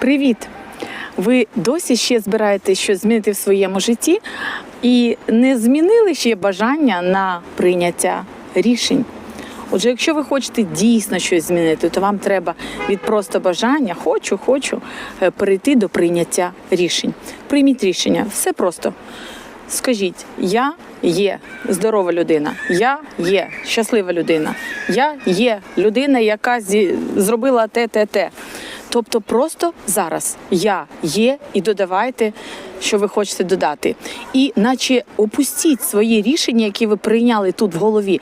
Привіт! Ви досі ще збираєтесь щось змінити в своєму житті і не змінили ще бажання на прийняття рішень. Отже, якщо ви хочете дійсно щось змінити, то вам треба від просто бажання хочу, хочу е, перейти до прийняття рішень. Прийміть рішення, все просто. Скажіть, я є здорова людина, я є щаслива людина, я є людина, яка зі- зробила те, те, те. Тобто просто зараз я є і додавайте, що ви хочете додати. І наче опустіть свої рішення, які ви прийняли тут в голові,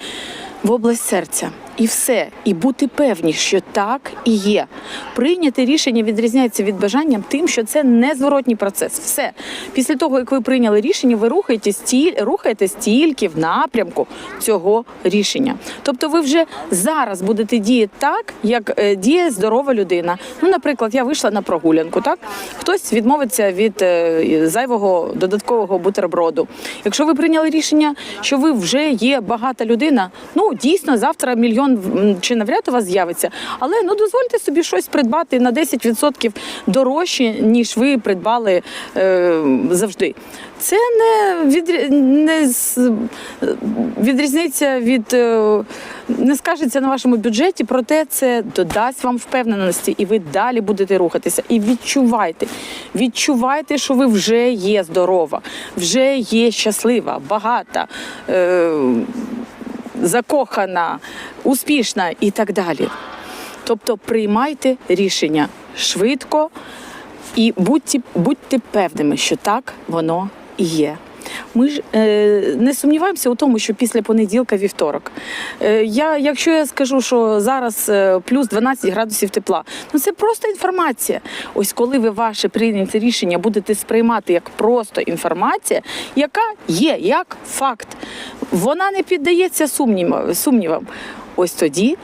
в область серця. І все, і бути певні, що так і є. Прийняти рішення відрізняється від бажання тим, що це незворотній процес. Все після того, як ви прийняли рішення, ви рухаєтесь тіль, рухаєтесь тільки в напрямку цього рішення. Тобто, ви вже зараз будете діяти так, як е, діє здорова людина. Ну, наприклад, я вийшла на прогулянку, так хтось відмовиться від е, зайвого додаткового бутерброду. Якщо ви прийняли рішення, що ви вже є багата людина, ну дійсно завтра мільйон м, чи навряд у вас з'явиться, але ну дозвольте собі щось придбати на 10% дорожче, ніж ви придбали е, завжди. Це не, відрі... не відрізниця від не скажеться на вашому бюджеті, проте це додасть вам впевненості, і ви далі будете рухатися. І відчувайте, відчувайте, що ви вже є здорова, вже є щаслива, багата. Е, закохана, успішна і так далі. Тобто приймайте рішення швидко і будьте, будьте певними, що так воно і є. Ми ж е, не сумніваємося у тому, що після понеділка вівторок. Е, я, якщо я скажу, що зараз е, плюс 12 градусів тепла, ну це просто інформація. Ось коли ви ваше прийняте рішення будете сприймати як просто інформація, яка є як факт, вона не піддається сумнівам. сумнівам. Ось тоді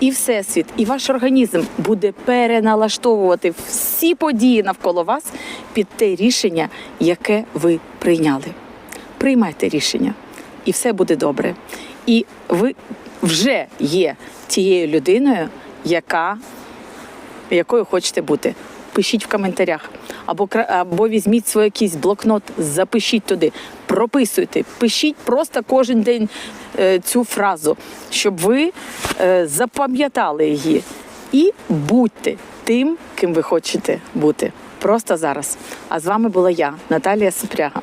і всесвіт, і ваш організм буде переналаштовувати всі події навколо вас під те рішення, яке ви прийняли. Приймайте рішення, і все буде добре. І ви вже є тією людиною, яка якою хочете бути. Пишіть в коментарях. Або, або візьміть свій якийсь блокнот, запишіть туди, прописуйте, пишіть просто кожен день е, цю фразу, щоб ви е, запам'ятали її. І будьте тим, ким ви хочете бути. Просто зараз. А з вами була я, Наталія Супряга.